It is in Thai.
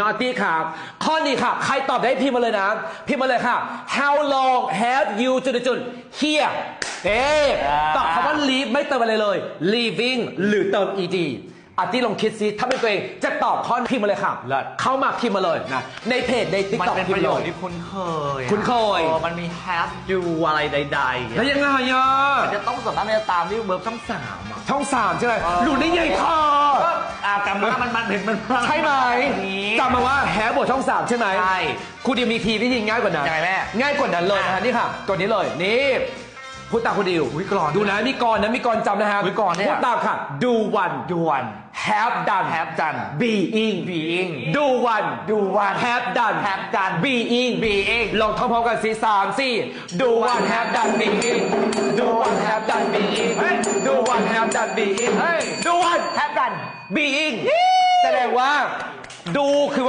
นอตตี้ครับ ข้อนี้ค่ะ ใครตอบได้พิมพ์มาเลยนะ พิมพ์มาเลยค่ะ How long have you จุดจุดๆ here เอ๊ะอ่าตอบคำว่า leave ไม่เติมอะไรเลย leaving หรือเติม ed อาร์ตี้ลองคิดซิถ้าเป็นตัวเองจะตอบข้อพิมพ์มาเลยค่ะ เลิศ เข้ามาพิมพ์มาเลยนะ ในเพจใน t ิ k มัน t o k เป็นพิปมระพ์โยเลคย ที่คุ้นเคยอะคุ้นเคย ออมันมี have you อะไรใดๆแล้วอะยังไงอะจะต้องส่วนมากมันจะตามที่เวิร์บช่องสามอะช่องสามใช่ไหมหลุดได้ยังไงเธอก็อ่ากำ มามันมันเห็นมันใช่ไหมนี้จำมาว่าแฮบทช่องสามใช่ไหมใช่คุณดิวมีทีวิธีง่ายกว่านั้นยังไงแม่ง่ายกว่านั้นเลยนะฮะนี่ค่ะกดนี้เลยนี่พูดตามคุณดิวอุ๊ยกลอนดูนะมีกรนะมีกรจำนะครับอุ๊ยกลอนเนี่ยพูดตามค่ะ do one ด่วน have done have done being being do one do one have done have done being being ลองท่องพร้อมกันสิสามสี่ do one have done being do one have done being do one have done being do one have done being แสดงว่าดูคือวัตถุ